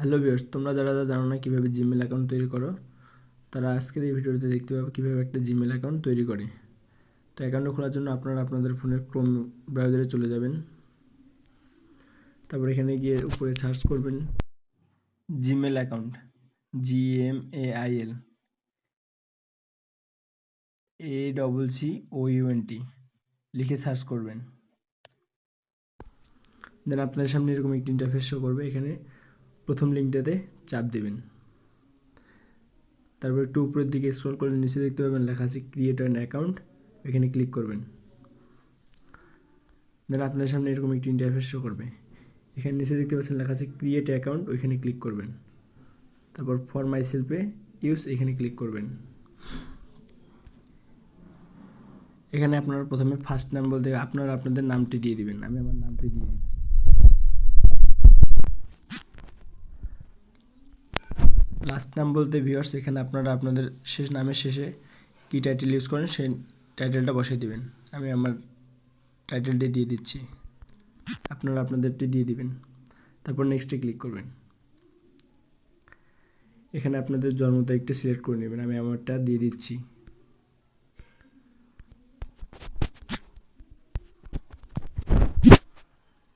Hello viewers তোমরা যারা যারা জানো না কীভাবে জিমেল অ্যাকাউন্ট তৈরি করো, তারা আজকের এই ভিডিওতে দেখতে পাবে কীভাবে একটা জিমেল অ্যাকাউন্ট তৈরি করে। তো অ্যাকাউন্ট খোলার জন্য আপনারা আপনাদের ফোনের ক্রোম ব্রাউজারে চলে যাবেন। তারপর এখানে গিয়ে উপরে সার্চ করবেন Gmail account G M A I L A double C O U N T লিখে সার্চ করবেন। দেন আপনার সামনে এরকম একটি ইন্টারফেস শো করবে, এখানে প্রথম লিঙ্কটাতে চাপ দেবেন। তারপর একটু উপরের দিকে স্ক্রল করে নিচে দেখতে পাবেন লেখা আছে ক্রিয়েট অ্যান অ্যাকাউন্ট এখানে ক্লিক করবেন। দেন আপনার সামনে এরকম একটি ইন্টারফেস শো করবে। এখানে নিচে দেখতে পাচ্ছেন লেখা আছে ক্রিয়েট অ্যাকাউন্ট ওইখানে ক্লিক করবেন। তারপর ফর মাই সেলফে ইউজ এখানে ক্লিক করবেন। এখানে আপনারা প্রথমে ফার্স্ট নাম বলতে আপনারা আপনাদের নামটি দিয়ে দিবেন। আমি আমার নামটি দিয়ে দিচ্ছি। লাস্ট নাম বলতে ভিউয়ার্স এখানে আপনারা আপনাদের শেষ নামের শেষে কী টাইটেল ইউজ করেন সেই টাইটেলটা বসিয়ে দিবেন। আমি আমার টাইটেলটি দিয়ে দিচ্ছি। আপনারা আপনাদেরটি দিয়ে দিবেন। তারপর নেক্সটে ক্লিক করবেন। এখানে আপনাদের জন্ম তারিখটা সিলেক্ট করে নেবেন। আমি আমারটা দিয়ে দিচ্ছি।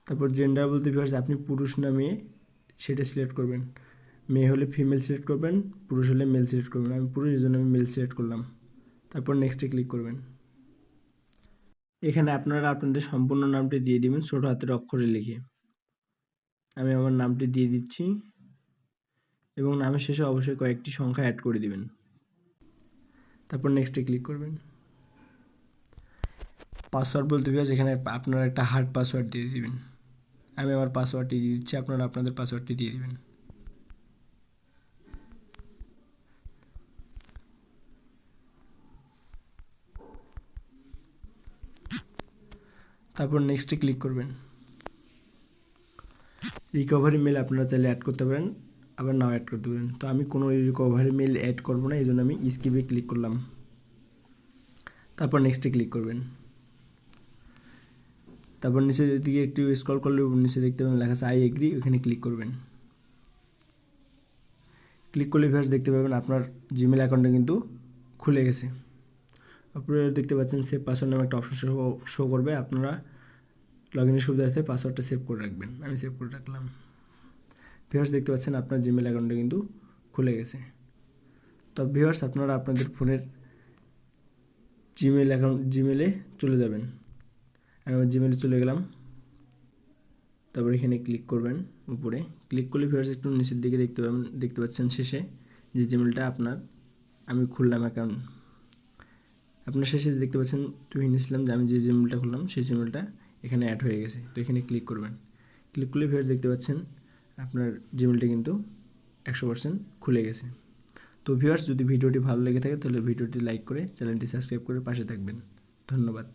তারপর জেন্ডার বলতে ভিউয়ার্স আপনি পুরুষ না সেটা সিলেক্ট করবেন। মেয়ে হলে ফিমেল সিলেক্ট করবেন, পুরুষ হলে মেল সিলেক্ট করবেন। আমি পুরুষ, এই জন্য আমি মেল সিলেক্ট করলাম। তারপর নেক্সটে ক্লিক করবেন। এখানে আপনারা আপনাদের সম্পূর্ণ নামটি দিয়ে দিবেন, ছোটো হাতের অক্ষরে লিখে। আমি আমার নামটি দিয়ে দিচ্ছি। এবং নামের শেষে অবশ্যই কয়েকটি সংখ্যা অ্যাড করে দিবেন। তারপর নেক্সটে ক্লিক করবেন। পাসওয়ার্ড বলতে গিয়ে যেখানে আপনারা একটা হার্ড পাসওয়ার্ড দিয়ে দিবেন। আমি আমার পাসওয়ার্ডটি দিয়ে দিচ্ছি, আপনারা আপনাদের পাসওয়ার্ডটি দিয়ে দিবেন। তারপর নেক্সটে ক্লিক করবেন। রিকভারি মেল আপনারা চাইলে অ্যাড করতে পারেন, আবার নাও অ্যাড করতে পারেন। তো আমি কোনো রিকভারি মেল অ্যাড করব না এই জন্য আমি স্কিপে ক্লিক করলাম। তারপর নেক্সটে ক্লিক করবেন। তারপর নিচের দিকে একটু স্ক্রল করলে নিচে দেখতে পাবেন লেখা আছে আই এগ্রি ওখানে ক্লিক করবেন। ক্লিক করলে ভিউয়ার্স দেখতে পাবেন আপনার জিমেল অ্যাকাউন্টটা কিন্তু খুলে গেছে। আপনারা দেখতে পাচ্ছেন সেভ পাসওয়ার্ড নামে একটা অপশন শো করবে। আপনারা লগ ইনের সুবিধার্থে পাসওয়ার্ডটা সেভ করে রাখবেন। আমি সেভ করে রাখলাম। ভিউয়ার্স দেখতে পাচ্ছেন আপনার জিমেল অ্যাকাউন্টটা কিন্তু খুলে গেছে। তো ভিউয়ার্স আপনারা আপনাদের ফোনের জিমেল অ্যাকাউন্ট জিমেলে চলে যাবেন। আমি আমার জিমেলে চলে গেলাম। তারপর এখানে ক্লিক করবেন উপরে। ক্লিক করলে ভিউয়ার্স একটু নিচের দিকে দেখতে পাবেন, দেখতে পাচ্ছেন শেষে যে জিমেলটা আপনার, আমি খুললাম অ্যাকাউন্ট আপনার শেষে দেখতে পাচ্ছেন তুহিন ইসলাম যে আমি যে জিমেলটা খুললাম সেই জিমেলটা এখানে অ্যাড হয়ে গেছে। তো এখানে ক্লিক করবেন। ক্লিক করলে ফের দেখতে পাচ্ছেন আপনার জিমেলটা কিন্তু একশো পার্সেন্ট খুলে গেছে। তো ভিউয়ার্স, যদি ভিডিওটি ভালো লেগে থাকে, তাহলে ভিডিওটি লাইক করে চ্যানেলটি সাবস্ক্রাইব করে পাশে থাকবেন। ধন্যবাদ।